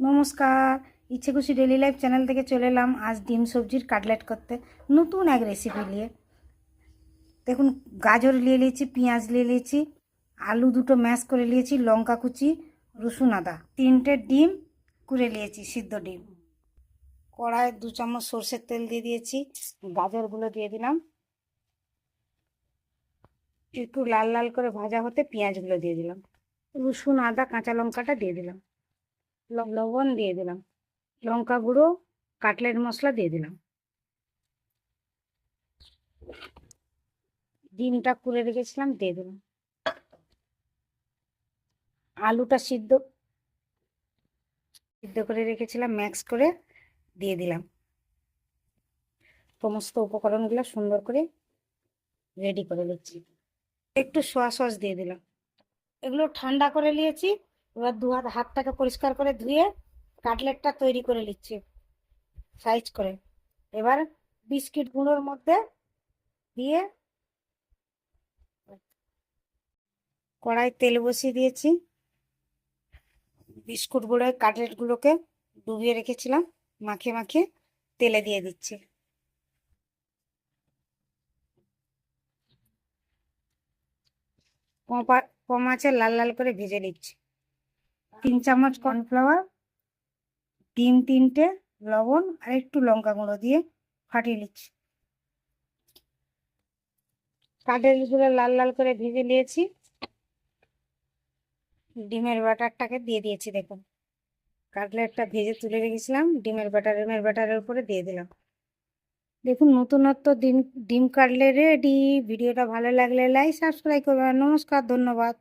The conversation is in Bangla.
নমস্কার। ইচ্ছে খুশি ডেলি লাইফ চ্যানেল থেকে চলে এলাম আজ ডিম সবজির কাটলেট করতে। নতুন এক রেসিপি নিয়ে। দেখুন, গাজর নিয়ে নিয়েছি, পেঁয়াজ নিয়ে নিয়েছি, আলু দুটো ম্যাশ করে নিয়েছি, লঙ্কা কুচি, রসুন আদা। তিনটে ডিম কুড়ে নিয়েছি, সিদ্ধ ডিম। কড়ায় দু চামচ সর্ষের তেল দিয়ে দিয়েছি, গাজরগুলো দিয়ে দিলাম। একটু লাল লাল করে ভাজা হতে পেঁয়াজগুলো দিয়ে দিলাম। রসুন আদা, কাঁচা লঙ্কাটা দিয়ে দিলাম। লবণ দিয়ে দিলাম। লঙ্কা গুঁড়ো, কাটলেট মশলা দিয়ে দিলাম। ডিমটা কুড়ে রেখেছিলাম, দিয়ে দিলাম। আলুটা সিদ্ধ সিদ্ধ করে রেখেছিলাম, ম্যাক্স করে দিয়ে দিলাম। সমস্ত উপকরণগুলো সুন্দর করে রেডি করে নিচ্ছি। একটু সোয়া সস দিয়ে দিলাম। এগুলো ঠান্ডা করে নিয়েছি। এবার দু হাত হাতটাকে পরিষ্কার করে ধুয়ে কাটলেটটা তৈরি করে নিচ্ছি, সাইজ করে। এবার বিস্কিট গুঁড়োর মধ্যে দিয়ে কড়াই তেল বসিয়ে দিয়েছি। বিস্কুট গুঁড়োয় কাটলেটগুলোকে ডুবিয়ে রেখেছিলাম, মাখিয়ে মাখিয়ে তেলে দিয়ে দিচ্ছি। কম আছে লাল লাল করে ভেজে নিচ্ছি। তিন চামচ কর্নফ্লাওয়ার ডিম তিনটে লবণ আর একটু লঙ্কা গুঁড়ো দিয়ে ফাটিয়ে নিচ্ছি। কাঠেরগুলো লাল লাল করে ভেজে নিয়েছি। ডিমের ব্যাটারটাকে দিয়ে দিয়েছি, দেখুন। কাটলেটটা ভেজে তুলে রেখেছিলাম, ডিমের ব্যাটার ডিমের ব্যাটারের উপরে দিয়ে দিলাম। দেখুন, নতুনত্ব ডিম ডিম কাটলে রেডি ভিডিওটা ভালো লাগলে লাইক সাবস্ক্রাইব করবেন। নমস্কার, ধন্যবাদ।